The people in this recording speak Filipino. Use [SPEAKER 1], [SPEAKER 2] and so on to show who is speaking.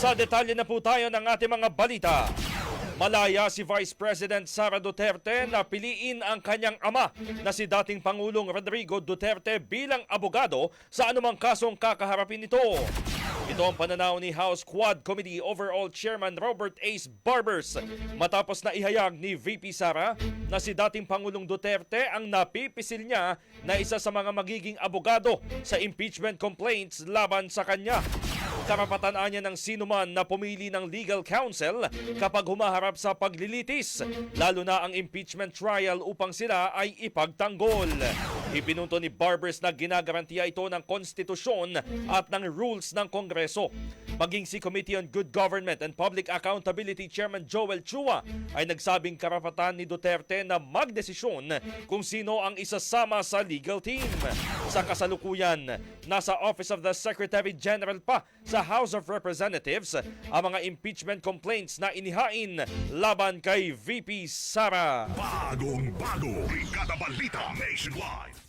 [SPEAKER 1] Sa detalye na po tayo ng ating mga balita. Malaya si Vice President Sara Duterte na piliin ang kanyang ama na si dating Pangulong Rodrigo Duterte bilang abogado sa anumang kasong kakaharapin nito. Ito ang pananaw ni House Quad Committee Overall Chairman Robert Ace Barbers matapos na ihayag ni VP Sara na si dating Pangulong Duterte ang napipisil niya na isa sa mga magiging abogado sa impeachment complaints laban sa kanya. Karapatan niya ng sinuman na pumili ng legal counsel kapag humaharap sa paglilitis, lalo na ang impeachment trial upang sila ay ipagtanggol. Ipinunto ni Barbers na ginagarantiya ito ng konstitusyon at ng rules ng Kongreso. Maging si Committee on Good Government and Public Accountability Chairman Joel Chua ay nagsabing karapatan ni Duterte na magdesisyon kung sino ang isasama sa legal team. Sa kasalukuyan, nasa Office of the Secretary General pa sa House of Representatives ang mga impeachment complaints na inihain laban kay VP Sara.
[SPEAKER 2] Bagong bago, Brigada Balita Nationwide.